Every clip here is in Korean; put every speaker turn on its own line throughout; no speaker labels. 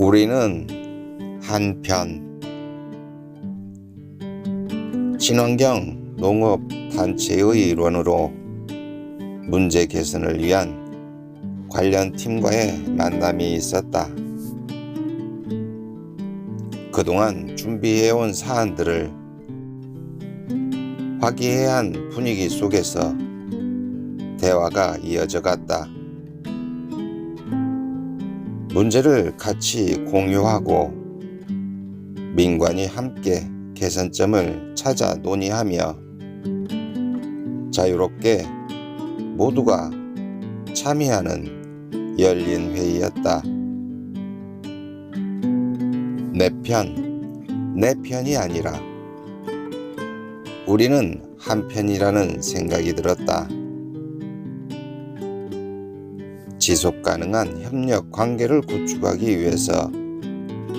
우리는 한편 친환경 농업 단체의 일원으로 문제 개선을 위한 관련 팀과의 만남이 있었다. 그동안 준비해온 사안들을 화기애애한 분위기 속에서 대화가 이어져 갔다. 문제를 같이 공유하고 민관이 함께 개선점을 찾아 논의하며 자유롭게 모두가 참여하는 열린 회의였다. 내 편, 내 편이 아니라 우리는 한 편이라는 생각이 들었다. 지속 가능한 협력 관계를 구축하기 위해서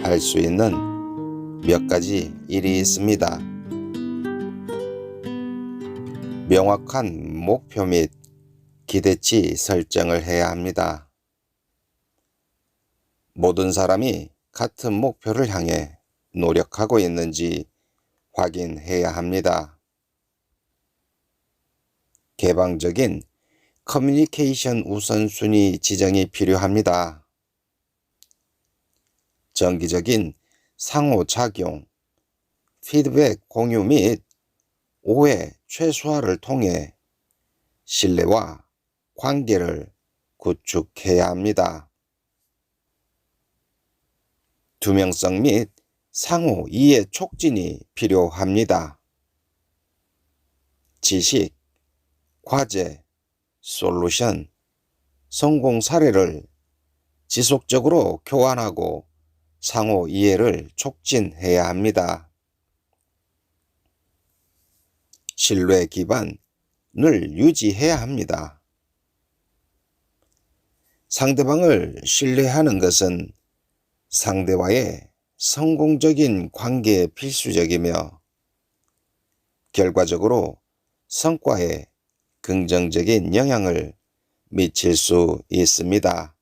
할 수 있는 몇 가지 일이 있습니다. 명확한 목표 및 기대치 설정을 해야 합니다. 모든 사람이 같은 목표를 향해 노력하고 있는지 확인해야 합니다. 개방적인 커뮤니케이션 우선순위 지정이 필요합니다. 정기적인 상호작용, 피드백 공유 및 오해 최소화를 통해 신뢰와 관계를 구축해야 합니다. 투명성 및 상호 이해 촉진이 필요합니다. 지식, 과제, 솔루션, 성공 사례를 지속적으로 교환하고 상호 이해를 촉진해야 합니다. 신뢰 기반을 유지해야 합니다. 상대방을 신뢰하는 것은 상대와의 성공적인 관계에 필수적이며 결과적으로 성과에 긍정적인 영향을 미칠 수 있습니다.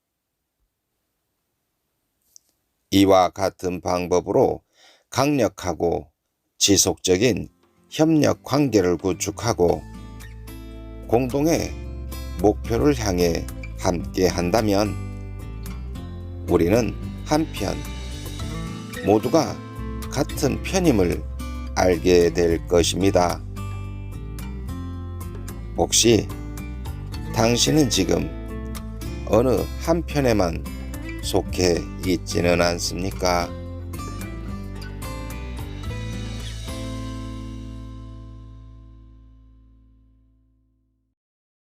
이와 같은 방법으로 강력하고 지속적인 협력 관계를 구축하고 공동의 목표를 향해 함께 한다면 우리는 한편 모두가 같은 편임을 알게 될 것입니다. 혹시 당신은 지금 어느 한편에만 속해 있지는 않습니까?